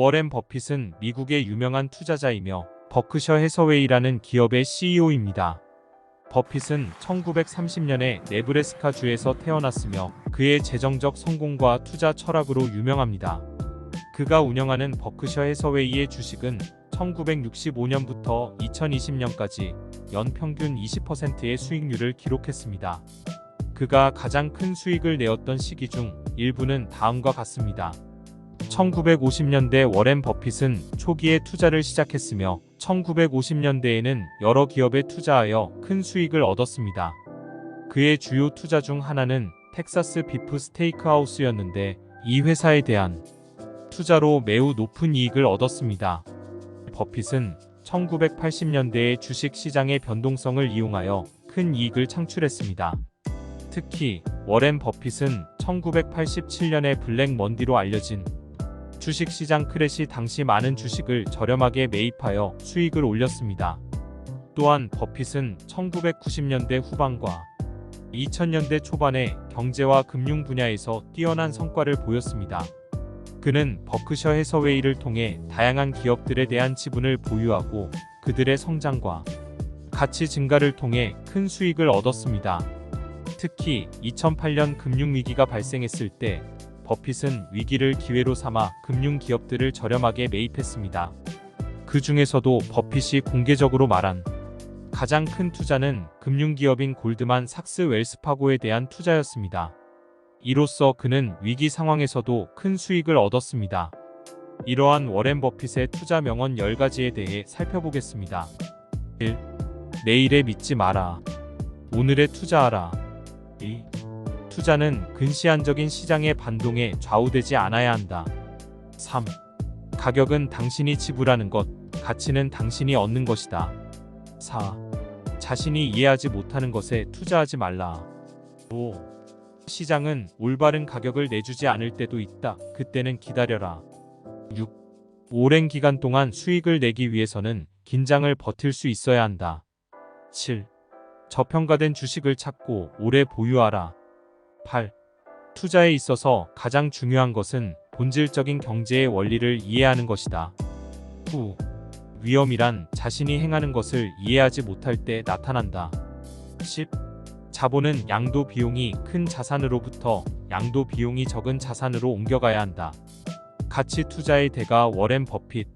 워렌 버핏은 미국의 유명한 투자자이며 버크셔 해서웨이라는 기업의 CEO입니다. 버핏은 1930년에 네브래스카 주에서 태어났으며 그의 재정적 성공과 투자 철학으로 유명합니다. 그가 운영하는 버크셔 해서웨이의 주식은 1965년부터 2020년까지 연평균 20%의 수익률을 기록했습니다. 그가 가장 큰 수익을 내었던 시기 중 일부는 다음과 같습니다. 1950년대 워렌 버핏은 초기에 투자를 시작했으며 1950년대에는 여러 기업에 투자하여 큰 수익을 얻었습니다. 그의 주요 투자 중 하나는 텍사스 비프 스테이크하우스였는데 이 회사에 대한 투자로 매우 높은 이익을 얻었습니다. 버핏은 1980년대의 주식 시장의 변동성을 이용하여 큰 이익을 창출했습니다. 특히 워렌 버핏은 1987년에 블랙 먼디로 알려진 주식 시장 크래시 당시 많은 주식을 저렴하게 매입하여 수익을 올렸습니다. 또한 버핏은 1990년대 후반과 2000년대 초반에 경제와 금융 분야에서 뛰어난 성과를 보였습니다. 그는 버크셔 해서웨이를 통해 다양한 기업들에 대한 지분을 보유하고 그들의 성장과 가치 증가를 통해 큰 수익을 얻었습니다. 특히 2008년 금융위기가 발생했을 때 버핏은 위기를 기회로 삼아 금융 기업들을 저렴하게 매입했습니다. 그 중에서도 버핏이 공개적으로 말한 가장 큰 투자는 금융기업인 골드만 삭스 웰스파고에 대한 투자였습니다. 이로써 그는 위기 상황에서도 큰 수익을 얻었습니다. 이러한 워렌 버핏의 투자 명언 10가지에 대해 살펴보겠습니다. 1. 내일에 믿지 마라. 오늘에 투자하라. 2. 투자는 근시안적인 시장의 반동에 좌우되지 않아야 한다. 3. 가격은 당신이 지불하는 것, 가치는 당신이 얻는 것이다. 4. 자신이 이해하지 못하는 것에 투자하지 말라. 5. 시장은 올바른 가격을 내주지 않을 때도 있다. 그때는 기다려라. 6. 오랜 기간 동안 수익을 내기 위해서는 긴장을 버틸 수 있어야 한다. 7. 저평가된 주식을 찾고 오래 보유하라. 8. 투자에 있어서 가장 중요한 것은 본질적인 경제의 원리를 이해하는 것이다. 9. 위험이란 자신이 행하는 것을 이해하지 못할 때 나타난다. 10. 자본은 양도 비용이 큰 자산으로부터 양도 비용이 적은 자산으로 옮겨가야 한다. 가치 투자의 대가 워렌 버핏